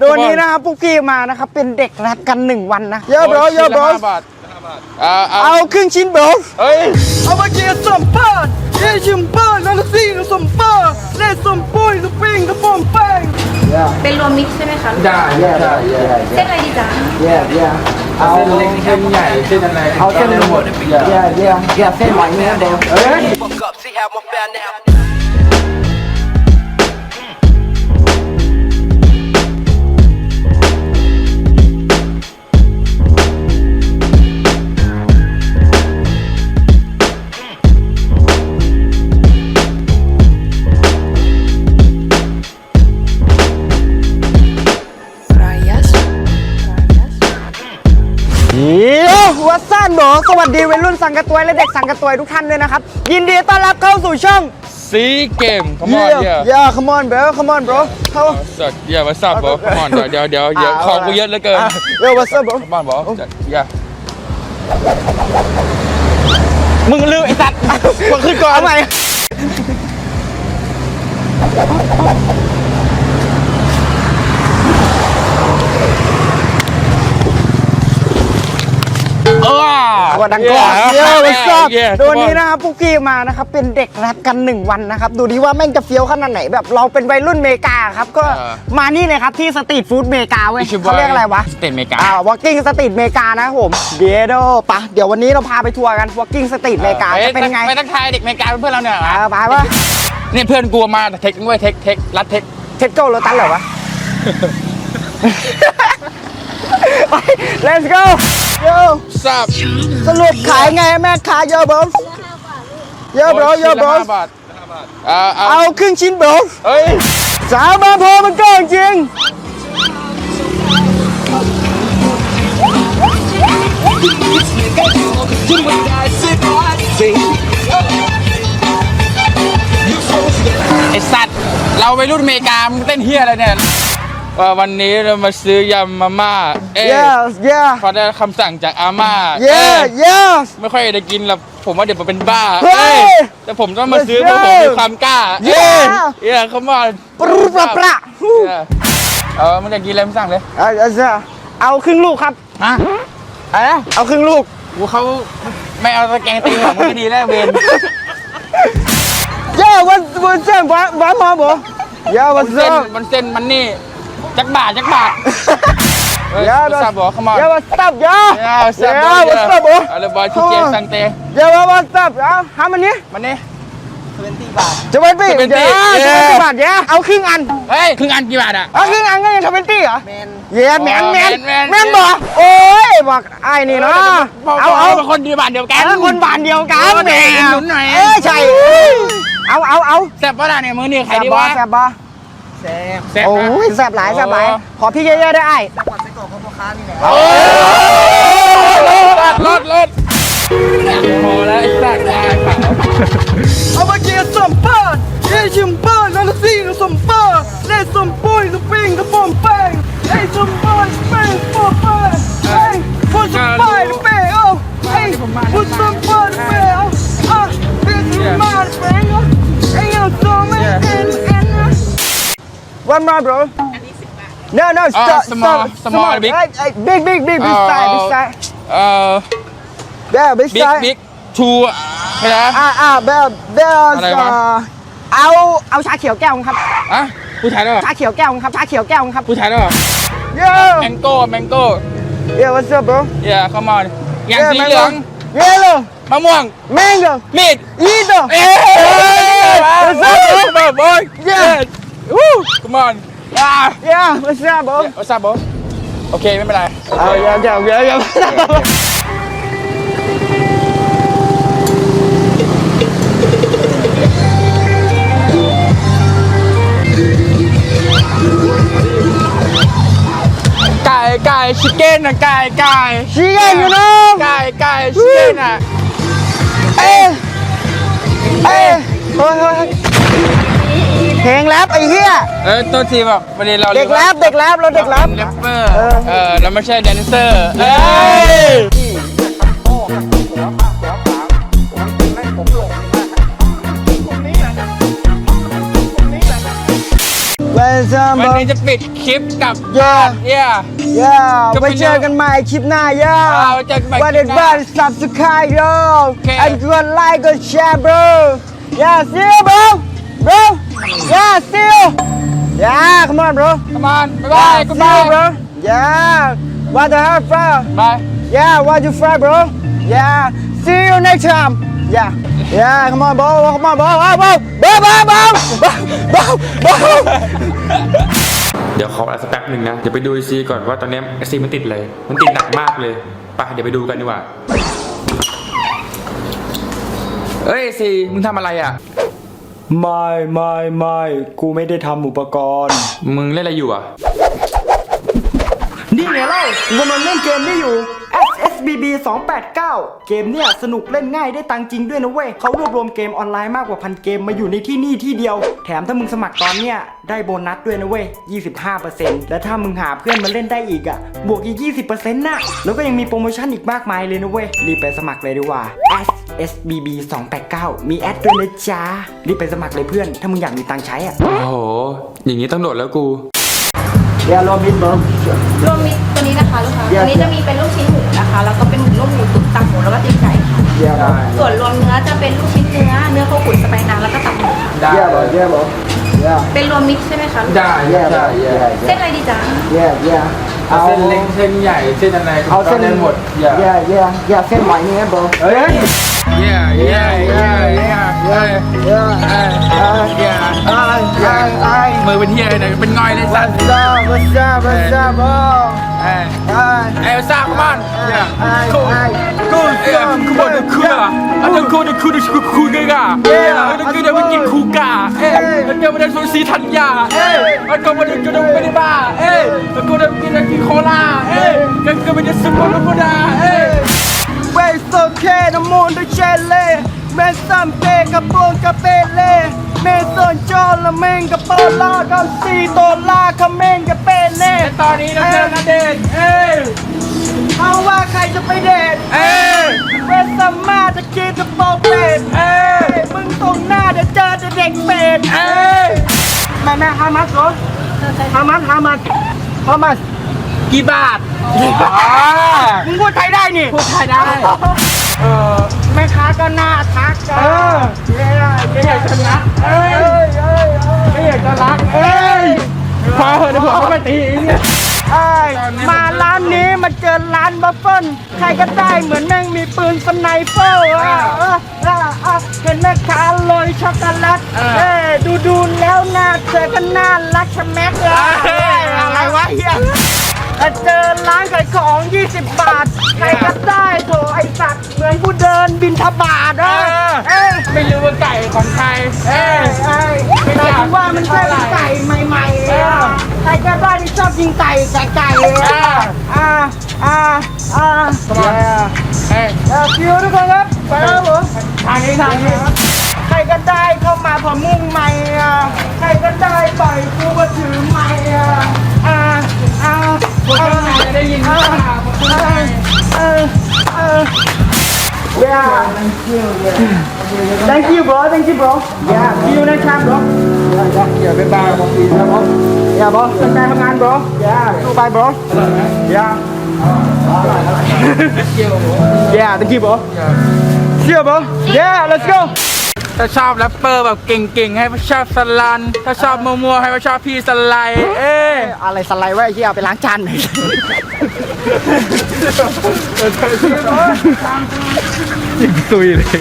โดยวันนี้นะครับพวกพี่มานะครับเป็นเด็กแรปกันหนึ่งวันนะเยอะบรอเยอะบรอห้าบาทอ่าเอาเอาครึ่งชิ้นบรอเฮ้ยเอามาเกียร์สัมภาษณ์เยี่ชิมเปอร์นันซี่กับสัมภาษณ์เล่สัมปุ้ยกับปิ้งกับปอมแป้งเป็นรวมมิกซ์ใช่ไหมคะได้ได้ได้ได้เส้นอะไรดีจ๊ะเอาเส้นเล็กเส้นใหญ่เส้นอะไรเอาเส้นหมด Yeah, yeah, yeah, say my name down. เฮ้ย Fuck up, see how I'm found now. วัสดีวัยรุ่นสังกะตวยและเด็กสังกะตวยทุกท่านด้วยนะครับ ยินดีต้อนรับเข้าสู่ช่องสีเกม come on yeah yeah come on bro come on bro เข้าสัตว์ yeah what's up bro come on เดี๋ยวเดี๋ยวเดี๋ยวของกูเยอะเหลือเกินเดี๋ยว what's up bro come on bro yeah มึงลืมไอ้สัตว์ มึงขึ้นก่อนเอาใหม่ เออว่าดังก่อนเดี๋ยว what's up เย้โดยวันนี้นะครับพวกพี่มานะครับเป็นเด็กแรปกันหนึ่งวันนะครับดูดิว่าแม่งจะเฟี้ยวขนาดไหนแบบเราเป็นวัยรุ่นเมกาครับก็มานี่เลยครับที่สตรีทฟู้ดเมกาเว้ยเขาเรียกอะไรวะสเตนเมกาอ่า walking street เมกานะครับผมเดี๋ยวปะเดี๋ยววันนี้เราพาไปทัวร์กัน walking street เมกาจะเป็นไงไปทักทายเด็กเมกาเป็นเพื่อนเราเนี่ยอ่าไปปะนี่เพื่อนกูมาเทคด้วยเทคเทครัดเทคเท็ดโก้โรตันเหรอวะ ไป let's go โยทราบสรุปขายไงแม่ค้าเยอะบอสเยอะบอสเยอะบอสบาทอ่าเอาเอาครึ่งชิ้นบอสเฮ้ยสามบาทพอมันก็จริงไอสัตว์ เราไปรุ่นอเมริกามึงเต้นเฮียอะไรเนี่ย ว่าวันนี้เรามาซื้อยำมาม่าเอ๊ะ yes yeah พอได้คำสั่งจากอาม่า yeah เอ๊ะ yes ไม่ค่อยได้กินหรอกผมว่าเดี๋ยวผมเป็นบ้าเฮ้ย เอ้ยแต่ผมต้องมาซื้อเพราะผมมีความกล้าเย้เอ้ยเขามาปรุปะปะเออมึงอยากกินอะไรมึงสั่งเลยเอาเอาเอาครึ่งลูกครับฮะอะไรนะเอาครึ่งลูกกูเขาไม่เอาตะแกรงตีหัวมึงก็ดีแล้วเวนเย้วันวันเส้นวันวันมาบ่เย้วันเส้เส้นนมันเส้นมันนี่ จักบาทจักบาทเฮ้ยเย้ทราบบอกเข้ามาเย้วันสับเย้เย้ทราบบอกเย้วันสับบ่อะไรบอยทีเจสังเตเย้วันสับเอาหามันนี้มันนี่จะเป็นปี20เย้เย้จะเป็นปีบาทเย้เอาครึ่งอัน เฮ้ยครึ่งอันกี่บาทอะ เอาครึ่งอันก็ยังทำเป็นปีเหรอแมนเย้แมน แมนแมน แมนบ่โอ้ยบอกไอ้นี่เนาะเอาเอาเอาเอาเป็นคนดีบาทเดียวกัน เออคนบ้านเดียวกันเออแหมหนุนหน่อย เออใช่ เอาเอาเอาแซ่บปะล่ะเนี่ยมือนี่ใครแซ่บดีบ่วะ แซ่บบ่ แซ่บแซ่บโอ้นะยแซ่บหลายแซ่บหลายขอพี่เยอะๆได้ไอ้แต่ก่อนไปก่อนของพ่อค้านี่แหละโอ้ยรถรถพอแล้วไอ้สัตว์ได้เปล่าเอามาเกียร์สัมภาษณ์เยี่ชิมเปอร์นันซี่กับสัมภา One more bro No no stop small, stop small, big. Hey, hey, big big big big size big size เอ่อ Yeah big บิ๊ก size บิ๊กทูใช่ไหมอ่าอ่าเบลเบลอะไรวะเอาเอาชาเขียวแก้วครับอะผู้ชายด้วยเหรอ ชาเขียวแก้วครับ ชาเขียวแก้วครับ ผู้ชายด้วยเหรอ Yo แมงโก้แมงโก้ Yeah what's up bro เย่เข้ามาอย่าง Yeah, สีเหลือง mango. Yellow มะม่วง mango มีด Ito เอ้ย What's up bro แบบบอย Yeah วู้ come on อ่า Yeah what's up bro โอ้ทราบบ่โอเค ไม่เป็นไร เอาอย่าอย่าอย่าอย่าไก่ไก่ชิคเก้นอะไก่ไก่ชิคเก้นอยู่น้องไก่ไก่ชิคเก้นอะเอ้ยเอ้ยเฮ้ยเฮ้ย เพลงแรปไอ้เหี้ยเออตัวทีแบบวันนี้เราเด็กแรปเด็กแรปเราเด็กแรปแรปเปอร์เออเออเราไม่ใช่แดนเซอร์เอ้ย When some วัน bro นี้จะปิดคลิปกับ Yeah เย่ย่าก็ไว้เป็นเจอกันใหม่คลิปหน้าย่าอ่าไว้เจอกันใหม่คลิปหน้าว่าเด็ดบ้าน subscribe โยเค and กดไลค์กดแชร์ bro yeah see you bro bro. Yeah, still. Yeah, come on, bro. Come on. Bye bye. Yeah, Goodbye, bro. Yeah. What the hell, bro? Bye. Yeah, what you fry, bro? Yeah. See you next time. Yeah. Yeah, come on, bro. Come on, bro. Oh, bro. Bro, bro, bro. Bro, bro, bro. เดี๋ยวขอเวลาสักแป๊บหนึ่งนะ เดี๋ยวไปดูไอซีก่อนว่าตอนนี้ไอซีมันติดอะไร มันติดหนักมากเลยไปเดี๋ยวไปดูกันดีกว่า เอ้ยไอซีมึงทำอะไรอะ ไม่ไม่ไม่กูไม่ได้ทำอุปกรณ์ มึงเล่นอะไรอยู่อะ นี่ไงเล่ากูกำลังเล่นเกมนี้อยู่ SSBB 289 เกมเนี่ยสนุกเล่นง่ายได้ตังค์จริงด้วยนะเว้ยเขารวบรวมเกมออนไลน์มากกว่าพันเกมมาอยู่ในที่นี่ที่เดียว แถมถ้ามึงสมัครตอนเนี้ยได้โบนัสด้วยนะเว้ย 25%และถ้ามึงหาเพื่อนมาเล่นได้อีกอะ บวกอีก 20%น่ะแล้วก็ยังมีโปรโมชั่นอีกมากมายเลยนะเว้ย รีบไปสมัครเลยดีกว่า SSBB 289มีแอดด้วยนะจ๊ะรีบไปสมัครเลยเพื่อน ถ้ามึงอยากมีตังค์ใช้อะ โอ้โห อย่างนี้ต้องโหลดแล้วกู yeah love it bro รวมมิตรตัวนี้นะคะลูกค้า Yes ตัวนี้จะมีเป็นลูกชิ้นหมูนะคะ แล้วก็เป็นลูกหมูตุ๋นตับหมูแล้วก็ตีนไก่ค่ะ yeah bro ส่วนรวมเนื้อจะเป็นลูกชิ้นเนื้อ เนื้อข้าวขุ่นสไปนานแล้วก็ตับหมูค่ะ ได้ yeah bro yeah bro yeah เป็นรวมมิตรใช่ไหมคะลูกค้าได้ yeah ได้ bro yeah เส้นอะไรดีจ๊ะ yeah yeah เอาเส้นเล็กเส้นใหญ่เส้นอะไรเอาเส้นได้หมดอย่า yeah yeah yeah เส้นใหม่นี่ bro เฮ้ยเย่เย่เย่เย่เย่ yeah เอ้ย uh เย่ I I I มือเป็นเฮียอะไรเป็นง่อยเลยสัตว์ what's up what's up what's up bro เอ้ย I เอ้ยซ่าขมันเย่ I กู I กูเอ้ยกูบอกจะคืออะอันนั้นกูจะคือจะคือคุยกันอะเอ้ยอันนั้นกูจะไปกินคูกาเอ้ย เกิดมาในศูนย์สีธัญญาเอ้ยมันก็มาดึงกระดุไม่ได้บ้าเอ้ยมันก็ดึกินอะไรกินโคลาเอ้ยมันก็ไม่ได้สุดมัรก็ดาเอ้ย Waste okay น้ำมูนด้วยเชลเล่เมนสัมเปกับปวกับเปเล่เมสอนจอนละเมงกับปอลากันซีโตลาคาเมงกับเปเล่ตอนนี้เราเจอกันเดนเอ้ยเอาว่าใครจะไปเดทเอ้ยเวสมาจะกินจะโงเปเอ้ย แม่แม่ฮามัสเหรอฮามัสฮามัสฮามัสกี่บาทอ๋อมึงพูดไทยได้นี่พูดไทยได้เออแม่ค้าก็น่าทักจ้าเย้ไม่อยากจะรักเอ้ยเอ้ยไม่อยากจะรักเอ้ยพอเหอะเดี๋ยวผมก็ไปตีเนี่ยเอ้ยมาร้านนี้มาเจอร้านบัฟเฟิลใครก็ได้เหมือนแม่งมีปืนสไนเปอร์อะเออเออเออเห็นแม่ค้าโรยช็อกโกแลตเอ้ย ดูดูๆแล้วหน้าเธอก็น่ารักชะแม็กเลยเอ้ยอะไรวะเฮียเจอร้านขายของ 20 บาท ใครก็ได้โถไอสัตว์เหมือนผู้เดินบินทบาทอะเอ้ยไม่รู้ว่าไก่ของใครเอ้ยไอ้ไอ้ว่ามันใช่ไก่ใหม่ๆเลยอะใครก็ได้ที่ชอบกินไก่ไก่ไก่เลยอะอ่าอ่าอ่า Come on เอ้ยเออคิวทุกคนครับไปแล้วผมทางนี้ทางนี้ใครก็ได้เข้ามาพอมุ่งใหม่อ่ะใครก็ได้ปล่อยกูมาถือใหม่อ่ะอ่าอ่า พวกข้างในจะได้ยินหรือเปล่าพวกข้างใน เออเออ Yeah thank you thank you bro thank you bro yeah see you next time bro อย่าไปบ้าของปีนะบอส Yeah bro ตั้งใจทำงาน bro Yeah สู้ไป bro Yeah Yeah thank you bro See you bro Yeah let's go ถ้าชอบแรปเปอร์แบบเก่งๆ ให้ชอบสลัน ถ้าชอบมัวๆให้ชอบพี่สไลด์เอ้ยอะไรสไลด์ไว้ไอ้เหี้ยเอาไปล้างจานหน่อยตุยเลย